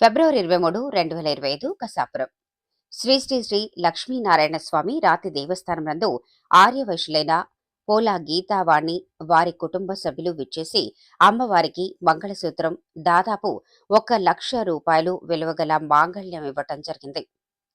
ఫిబ్రవరి ఇరవై మూడు రెండు వేల ఇరవై ఐదు కసాపురం. శ్రీ శ్రీ శ్రీ లక్ష్మీనారాయణ స్వామి రాతి దేవస్థానం నందు ఆర్యవైశ్యులైన పోలా గీతావాణి వారి కుటుంబ సభ్యులు విచ్చేసి అమ్మవారికి మంగళసూత్రం దాదాపు ఒక లక్ష రూపాయలు విలువగల మాంగళ్యం ఇవ్వటం జరిగింది.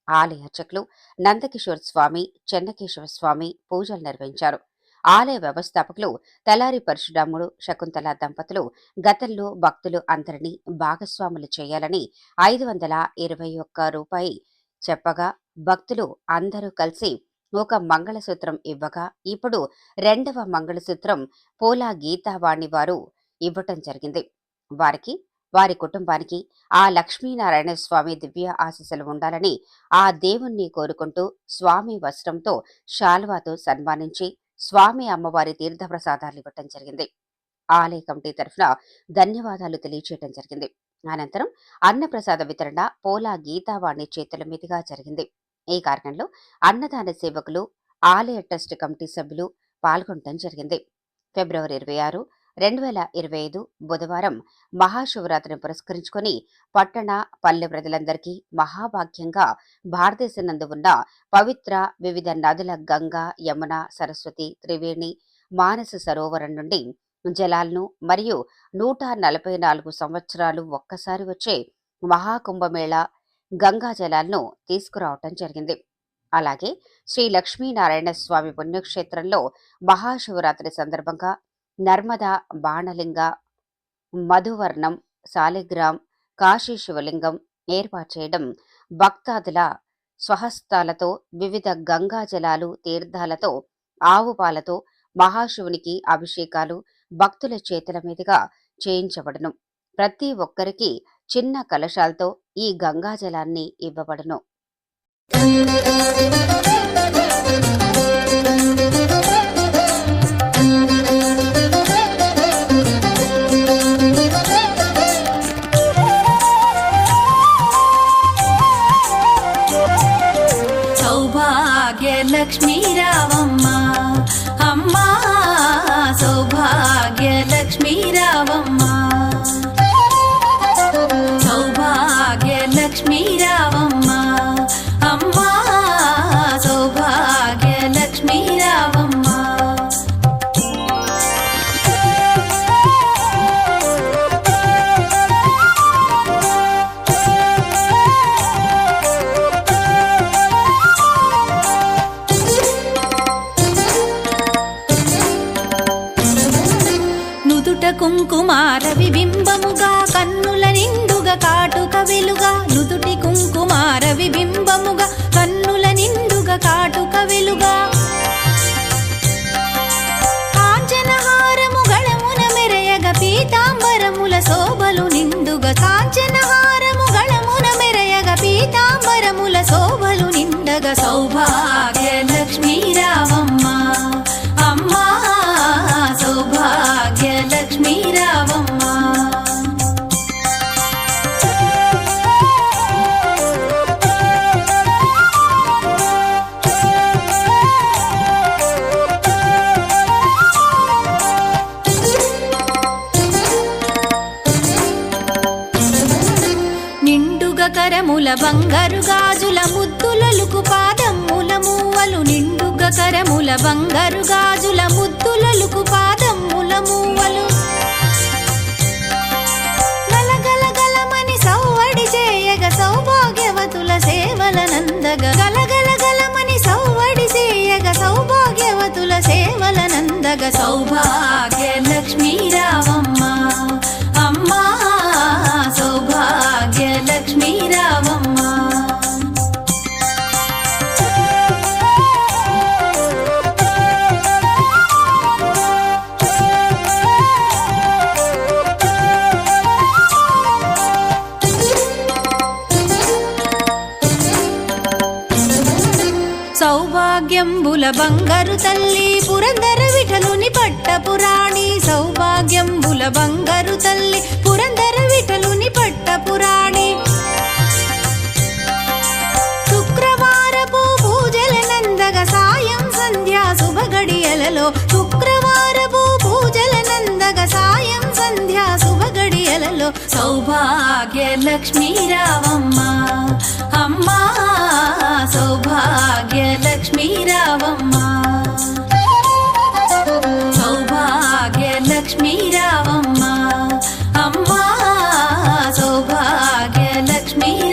ఆలయ అర్చకులు నందకిషోర్ స్వామి చెన్నకేశవ స్వామి పూజలు నిర్వహించారు. ఆలయ వ్యవస్థాపకులు తలారి పరశురాముడు శకుంతల దంపతులు గతంలో భక్తులు అందరినీ భాగస్వాములు చేయాలని ఐదు వందల ఇరవై ఒక్క రూపాయి చెప్పగా భక్తులు అందరూ కలిసి ఒక మంగళసూత్రం ఇవ్వగా ఇప్పుడు రెండవ మంగళసూత్రం పోలా గీతావాణి వారు ఇవ్వటం జరిగింది. వారికి వారి కుటుంబానికి ఆ లక్ష్మీనారాయణ స్వామి దివ్య ఆశీస్సులు ఉండాలని ఆ దేవుణ్ణి కోరుకుంటూ స్వామి వస్త్రంతో శాల్వాతో సన్మానించి స్వామి అమ్మవారి తీర్థప్రసాదాలు ఇవ్వటం జరిగింది. ఆలయ కమిటీ తరఫున ధన్యవాదాలు తెలియచేయటం జరిగింది. అనంతరం అన్నప్రసాద వితరణ పోలా గీతావాణి చేతుల మీదుగా జరిగింది. ఈ కార్యక్రమంలో అన్నదాన సేవకులు ఆలయ ట్రస్ట్ కమిటీ సభ్యులు పాల్గొనడం జరిగింది. ఫిబ్రవరి ఇరవై ఆరు రెండు వేల ఇరవై ఐదు బుధవారం మహాశివరాత్రిని పురస్కరించుకొని పట్టణ పల్లె ప్రజలందరికీ మహాభాగ్యంగా భారతదేశం నందు ఉన్న పవిత్ర వివిధ నదుల గంగా యమున సరస్వతి త్రివేణి మానస సరోవరం నుండి జలాలను మరియు నూట నలభై నాలుగు సంవత్సరాలు ఒక్కసారి వచ్చే మహాకుంభమేళ గంగా జలాలను తీసుకురావటం జరిగింది. అలాగే శ్రీ లక్ష్మీనారాయణ స్వామి పుణ్యక్షేత్రంలో మహాశివరాత్రి సందర్భంగా నర్మదా బాణలింగ మధువర్ణం శాలిగ్రామ్ కాశీ శివలింగం ఏర్పాటు చేయడం భక్తాదుల స్వహస్తాలతో వివిధ గంగా జలాలు తీర్థాలతో ఆవుపాలతో మహాశివునికి అభిషేకాలు భక్తుల చేతుల మీదుగా చేయించబడును. ప్రతి ఒక్కరికి చిన్న కలశాలతో ఈ గంగాజలాన్ని ఇవ్వబడును. కాటుక వెలుగా కరముల బంగారు గాజుల ముద్దులలుకు పాదమ్ముల మూవలు నిండుగ కరముల బంగారు గాజుల ముద్దులలుకు పాదమ్ముల మూవలు గలగలగలమని సౌవడి చేయగ సౌభాగ్యవతుల సేవల నందగ. గలగలగలమని సౌవడి చేయగ సౌభాగ్యవతుల సేవల నందగ. సౌభాగ్య లక్ష్మీరామమ్మ తల్లి పురందర విఠలుని పట్టపురాణి శుక్రవారపు పూజల నందగ సాయం సంధ్యా శుభగడియలలో. శుక్రవారపు పూజల నందగ సాయం సంధ్యా శుభగడియలలో. సౌభాగ్య లక్ష్మీ రావమ్మ అమ్మా సౌభాగ్య లక్ష్మీ రావమ్మ సౌభాగ్య లక్ష్మీ రావమ్మ లక్ష్మీ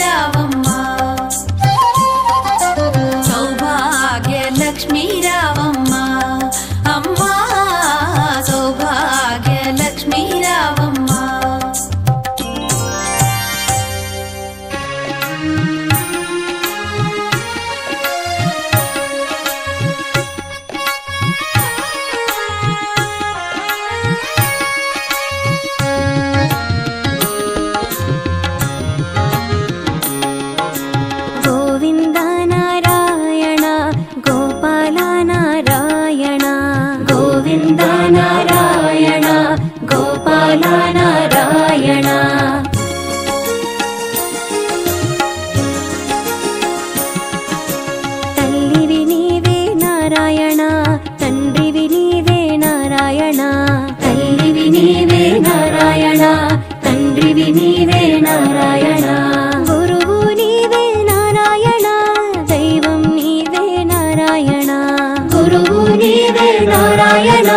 నారాయణ తల్లివి నీవే నారాయణ తండ్రివి నీవే నారాయణ. తల్లివి నీవే నారాయణ తండ్రివి నీవే నారాయణ. గురువు నీవే నారాయణ దైవం నీవే నారాయణ. గురువు నీవే నారాయణ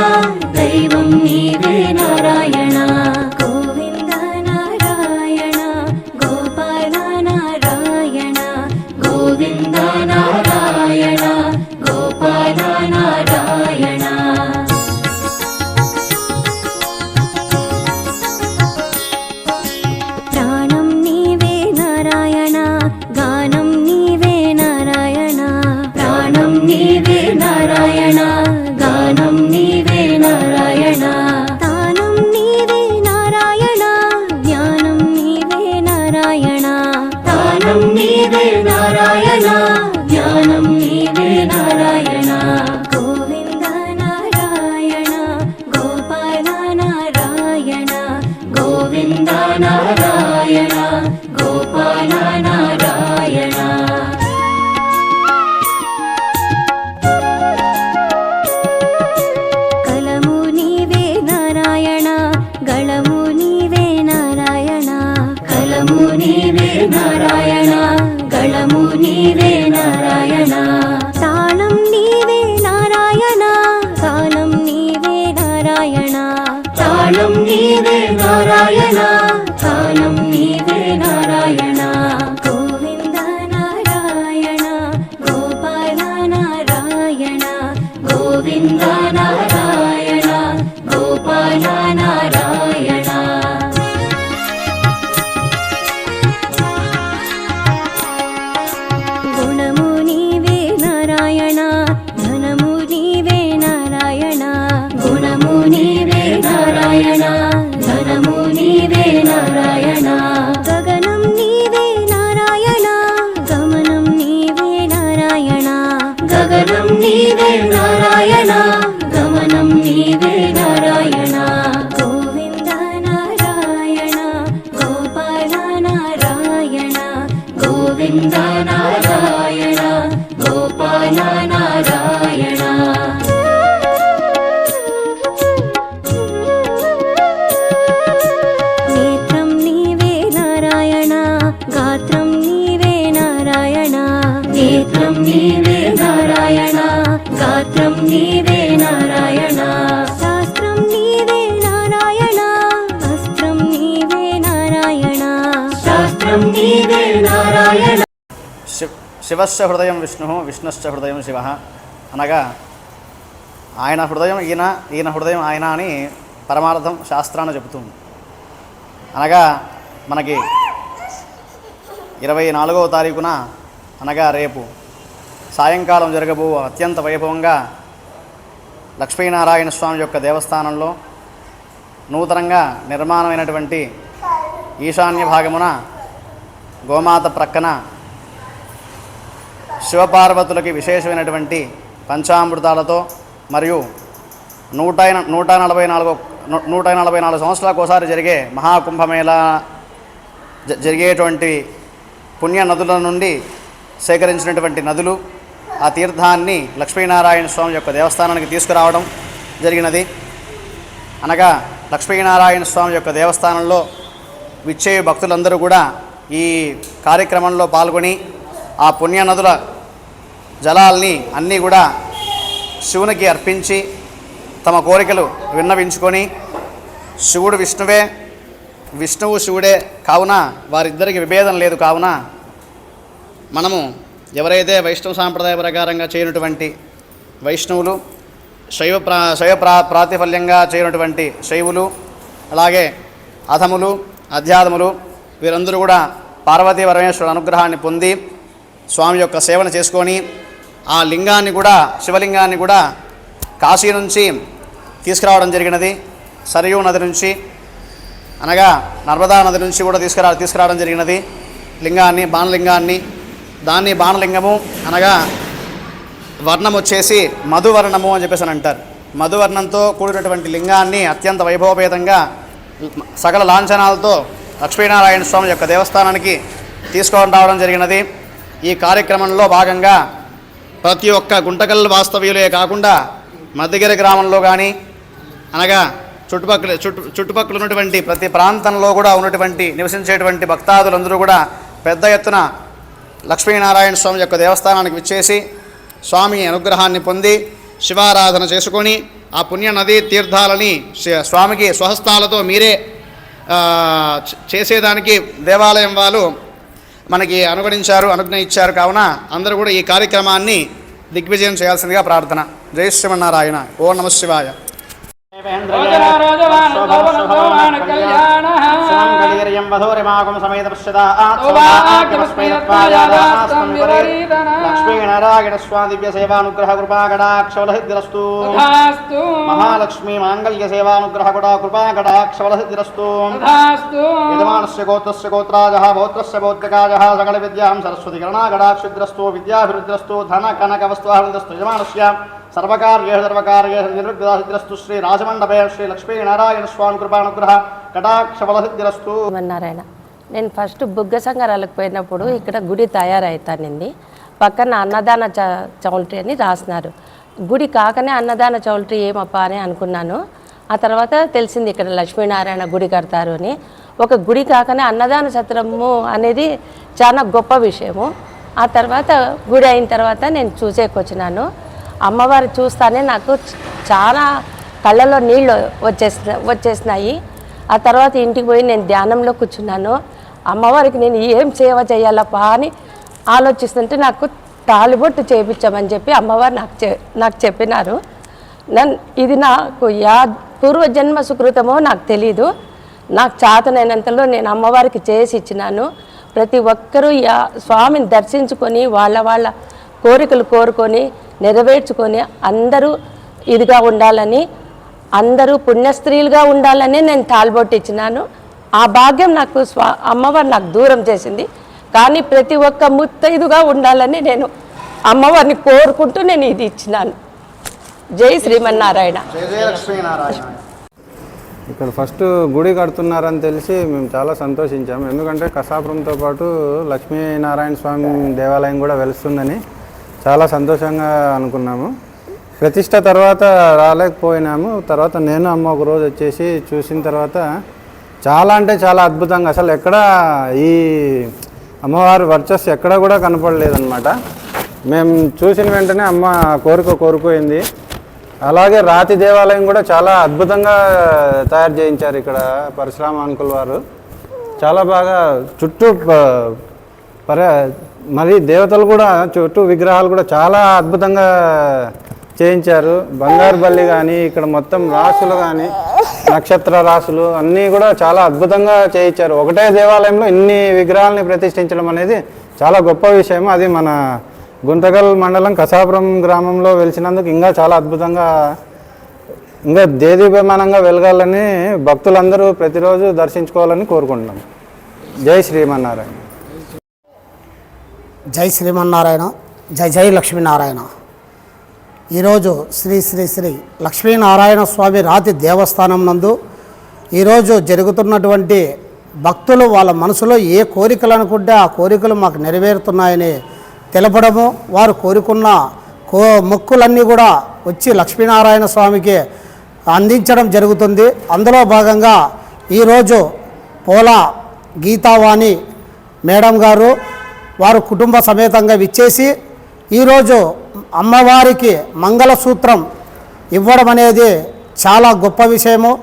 శివ శివస్య హృదయం విష్ణు విష్ణుశ్చ హృదయం శివ. అనగా ఆయన హృదయం ఈయన ఈయన హృదయం ఆయన అని పరమార్థం శాస్త్రాన్ని చెబుతుంది. అనగా మనకి ఇరవై నాలుగవ తారీఖున అనగా రేపు సాయంకాలం జరగబో అత్యంత వైభవంగా లక్ష్మీనారాయణ స్వామి యొక్క దేవస్థానంలో నూతనంగా నిర్మాణమైనటువంటి ఈశాన్య భాగమున గోమాత ప్రక్కన శివపార్వతులకి విశేషమైనటువంటి పంచామృతాలతో మరియు నూట నూట నలభై నాలుగు నూట నలభై నాలుగు సంవత్సరాలకు ఒకసారి జరిగే మహాకుంభమేళా జరిగేటువంటి పుణ్య నదుల నుండి సేకరించినటువంటి నదులు ఆ తీర్థాన్ని లక్ష్మీనారాయణ స్వామి యొక్క దేవస్థానానికి తీసుకురావడం జరిగినది. అనగా లక్ష్మీనారాయణ స్వామి యొక్క దేవస్థానంలో విచ్చే భక్తులందరూ కూడా ఈ కార్యక్రమంలో పాల్గొని ఆ పుణ్యనదుల జలాల్ని అన్నీ కూడా శివునికి అర్పించి తమ కోరికలు విన్నవించుకొని శివుడు విష్ణువే విష్ణువు శివుడే కావున వారిద్దరికి విభేదం లేదు కావున మనము ఎవరైతే వైష్ణవ సాంప్రదాయ ప్రకారంగా చేయనటువంటి వైష్ణవులు శైవ ప్రా శైవ ప్రా ప్రాతిఫల్యంగా చేయనటువంటి శైవులు అలాగే అధములు అధ్యాధములు వీరందరూ కూడా పార్వతీ పరమేశ్వరుడు అనుగ్రహాన్ని పొంది స్వామి యొక్క సేవను చేసుకొని ఆ లింగాన్ని కూడా శివలింగాన్ని కూడా కాశీ నుంచి తీసుకురావడం జరిగినది. సరియూ నది నుంచి అనగా నర్మదా నది నుంచి కూడా తీసుకురా తీసుకురావడం జరిగినది. లింగాన్ని బాణలింగాన్ని దాన్ని బాణలింగము అనగా వర్ణం వచ్చేసి మధువర్ణము అని చెప్పేసి అని అంటారు. మధువర్ణంతో కూడినటువంటి లింగాన్ని అత్యంత వైభవపేతంగా సకల లాంఛనాలతో లక్ష్మీనారాయణ స్వామి యొక్క దేవస్థానానికి తీసుకొని రావడం జరిగినది. ఈ కార్యక్రమంలో భాగంగా ప్రతి ఒక్క గుంటకల్ వాస్తవ్యులే కాకుండా మధ్యగిరి గ్రామంలో కానీ అనగా చుట్టుపక్కల చుట్టు చుట్టుపక్కల ఉన్నటువంటి ప్రతి ప్రాంతంలో కూడా ఉన్నటువంటి నివసించేటువంటి భక్తాదులందరూ కూడా పెద్ద ఎత్తున లక్ష్మీనారాయణ స్వామి యొక్క దేవస్థానానికి విచ్చేసి స్వామి అనుగ్రహాన్ని పొంది శివారాధన చేసుకొని ఆ పుణ్య నదీ తీర్థాలని స్వామికి స్వహస్తాలతో మీరే చేసేదానికి దేవాలయం వాళ్ళు మనకి అనుగణించారు అనుజ్ఞ ఇచ్చారు కావున అందరూ కూడా ఈ కార్యక్రమాన్ని దిగ్విజయం చేయాల్సిందిగా ప్రార్థన. జయ శ్రీమన్నారాయణ. ఓ నమ శివాయ. ङ्गलीर्यं वधूरिमागुं समेत लक्ष्मीनारायणस्वादिव्यसेवानुग्रहकृपाकटाक्षवलसिद्धिरस्तु महालक्ष्मी माङ्गल्यसेवानुग्रहकुटाकृपाकटाक्षवलसिद्धिरस्तु यजमानस्य गोत्रस्य गोत्राजः भौत्रस्य भौत्रकाजः सकलविद्यां सरस्वतिगणनागडाक्षुद्रस्तु विद्याभिरुद्रस्तु धनकनकवस्त्वाहृदस्तु यजमानस्य సర్వకార్యేషు సర్వకార్యేషు నిర్విఘ్నసిద్ధిరస్తు శ్రీ రాజమండపే శ్రీ లక్ష్మీనారాయణ స్వామి కృపానుగ్రహ కటాక్షఫలసిద్ధిరస్తు నారాయణ నేను ఫస్ట్ బుగ్గ సంగారాలకు పోయినప్పుడు ఇక్కడ గుడి తయారవుతానింది పక్కన అన్నదాన చ చౌల్ట్రీ అని రాసినారు. గుడి కాకనే అన్నదాన చౌల్ట్రీ ఏమప్పా అని అనుకున్నాను. ఆ తర్వాత తెలిసింది ఇక్కడ లక్ష్మీనారాయణ గుడి కడతారు అని. ఒక గుడి కాకనే అన్నదాన చత్రము అనేది చాలా గొప్ప విషయము. ఆ తర్వాత గుడి అయిన తర్వాత నేను చూసేకొచ్చినాను. అమ్మవారు చూస్తానే నాకు చాలా కళ్ళలో నీళ్ళు వచ్చేసిన వచ్చేసినాయి. ఆ తర్వాత ఇంటికి పోయి నేను ధ్యానంలో కూర్చున్నాను. అమ్మవారికి నేను ఏం సేవ చేయాలప్పా అని ఆలోచిస్తుంటే నాకు తాలిబొట్టు చేయించామని చెప్పి అమ్మవారు నాకు చె నాకు చెప్పినారు. నన్ను ఇది నాకు యా పూర్వజన్మ సుకృతమో నాకు తెలీదు. నాకు చేతనైనంతలో నేను అమ్మవారికి చేసి ఇచ్చినాను. ప్రతి ఒక్కరూ యా స్వామిని దర్శించుకొని వాళ్ళ వాళ్ళ కోరికలు కోరుకొని నెరవేర్చుకొని అందరూ ఇదిగా ఉండాలని అందరూ పుణ్యస్త్రీలుగా ఉండాలని నేను తాల్బొట్టు ఇచ్చినాను. ఆ భాగ్యం నాకు స్వా అమ్మవారు నాకు దూరం చేసింది. కానీ ప్రతి ఒక్క ముత్తైదుగా ఉండాలని నేను అమ్మవారిని కోరుకుంటూ నేను ఇది ఇచ్చినాను. జై శ్రీమన్నారాయణ. జయ జయ లక్ష్మీనారాయణ. ఇక్కడ ఫస్ట్ గుడి కడుతున్నారని తెలిసి మేము చాలా సంతోషించాము ఎందుకంటే కసాపురంతో పాటు లక్ష్మీనారాయణ స్వామి దేవాలయం కూడా వెలుస్తుందని చాలా సంతోషంగా అనుకున్నాము. ప్రతిష్ట తర్వాత రాలేకపోయినాము. తర్వాత నేను అమ్మ ఒక రోజు వచ్చేసి చూసిన తర్వాత చాలా అంటే చాలా అద్భుతంగా అసలు ఎక్కడ ఈ అమ్మవారి వర్చస్ ఎక్కడ కూడా కనపడలేదన్నమాట. మేము చూసిన వెంటనే అమ్మ కోరిక కోరుకోయింది అలాగే రాతి దేవాలయం కూడా చాలా అద్భుతంగా తయారు చేయించారు ఇక్కడ పరశురామ అంకుల్ వారు. చాలా బాగా చుట్టూ ప- పర మరి దేవతలు కూడా చుట్టూ విగ్రహాలు కూడా చాలా అద్భుతంగా చేయించారు. బంగారు బల్లి కానీ ఇక్కడ మొత్తం రాసులు కానీ నక్షత్ర రాసులు అన్నీ కూడా చాలా అద్భుతంగా చేయించారు. ఒకటే దేవాలయంలో ఇన్ని విగ్రహాలని ప్రతిష్ఠించడం అనేది చాలా గొప్ప విషయం అది మన గుంతకల్ మండలం కసాపురం గ్రామంలో వెలిసినందుకు ఇంకా చాలా అద్భుతంగా ఇంకా దేదీప్యమానంగా వెలగాలని భక్తులందరూ ప్రతిరోజు దర్శించుకోవాలని కోరుకుంటున్నాం. జై శ్రీమన్నారాయణ. జై శ్రీమన్నారాయణ జై జై లక్ష్మీనారాయణ. ఈరోజు శ్రీ శ్రీ శ్రీ లక్ష్మీనారాయణ స్వామి రాతి దేవస్థానం నందు ఈరోజు జరుగుతున్నటువంటి భక్తులు వాళ్ళ మనసులో ఏ కోరికలు అనుకుంటే ఆ కోరికలు మాకు నెరవేరుతున్నాయని తెలపడము. వారు కోరుకున్న కో మొక్కులన్నీ కూడా వచ్చి లక్ష్మీనారాయణ స్వామికి అందించడం జరుగుతుంది. అందులో భాగంగా ఈరోజు పోలా గీతావాణి మేడం గారు వారు కుటుంబ సమేతంగా విచ్చేసి ఈరోజు అమ్మవారికి మంగళసూత్రం ఇవ్వడం అనేది చాలా గొప్ప విషయము.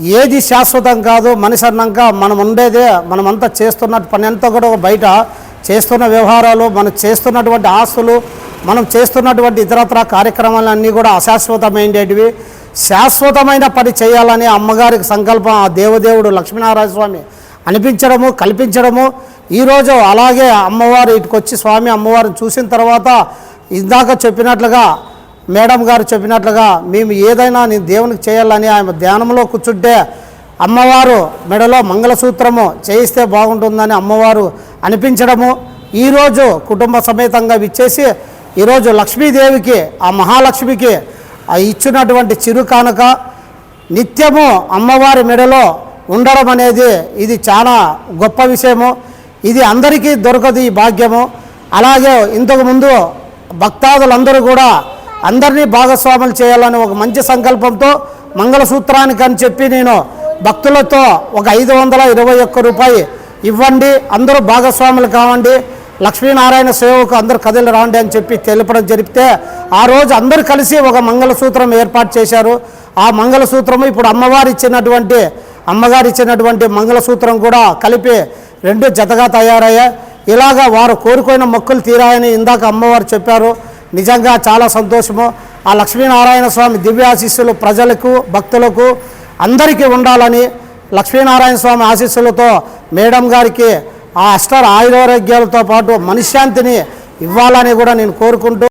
ఏది శాశ్వతం కాదు మనిషి అన్నాక మనం ఉండేదే మనమంతా చేస్తున్న పని అంతా కూడా బయట చేస్తున్న వ్యవహారాలు మనం చేస్తున్నటువంటి ఆస్తులు మనం చేస్తున్నటువంటి ఇతరత్ర కార్యక్రమాలన్నీ కూడా అశాశ్వతమైనవి శాశ్వతమైన పని చేయాలని అమ్మగారికి సంకల్పం ఆ దేవదేవుడు లక్ష్మీనారాయణ స్వామి అనిపించడము కల్పించడము ఈరోజు అలాగే అమ్మవారు ఇటుకొచ్చి స్వామి అమ్మవారిని చూసిన తర్వాత ఇందాక చెప్పినట్లుగా మేడం గారు చెప్పినట్లుగా మేము ఏదైనా నేను దేవునికి చేయాలని ఆమె ధ్యానంలో కూర్చుంటే అమ్మవారు మెడలో మంగళసూత్రము చేయిస్తే బాగుంటుందని అమ్మవారు అనిపించడము. ఈరోజు కుటుంబ సమేతంగా విచ్చేసి ఈరోజు లక్ష్మీదేవికి ఆ మహాలక్ష్మికి ఆ ఇచ్చినటువంటి చిరు కానుక నిత్యము అమ్మవారి మెడలో ఉండడం అనేది ఇది చాలా గొప్ప విషయము. ఇది అందరికీ దొరకదు ఈ భాగ్యము. అలాగే ఇంతకుముందు భక్తాదులందరూ కూడా అందరినీ భాగస్వాములు చేయాలని ఒక మంచి సంకల్పంతో మంగళసూత్రానికి అని చెప్పి నేను భక్తులతో ఒక ఐదు వందల ఇరవై ఒక్క రూపాయి ఇవ్వండి. అందరూ భాగస్వాములు కావండి. లక్ష్మీనారాయణ సేవకు అందరు కథలు రాండి అని చెప్పి తెలపడం జరిపితే ఆ రోజు అందరూ కలిసి ఒక మంగళసూత్రం ఏర్పాటు చేశారు. ఆ మంగళసూత్రము ఇప్పుడు అమ్మవారు ఇచ్చినటువంటి అమ్మగారు ఇచ్చినటువంటి మంగళసూత్రం కూడా కలిపి రెండు జతగా తయారయ్యాయి. ఇలాగా వారు కోరుకున్న మొక్కులు తీరాయని ఇందాక అమ్మవారు చెప్పారు. నిజంగా చాలా సంతోషము. ఆ లక్ష్మీనారాయణ స్వామి దివ్యాశీస్సులు ప్రజలకు భక్తులకు అందరికీ ఉండాలని లక్ష్మీనారాయణ స్వామి ఆశీస్సులతో మేడం గారికి ఆ అష్ట ఆయురారోగ్యాలతో పాటు మనశ్శాంతిని ఇవ్వాలని కూడా నేను కోరుకుంటూ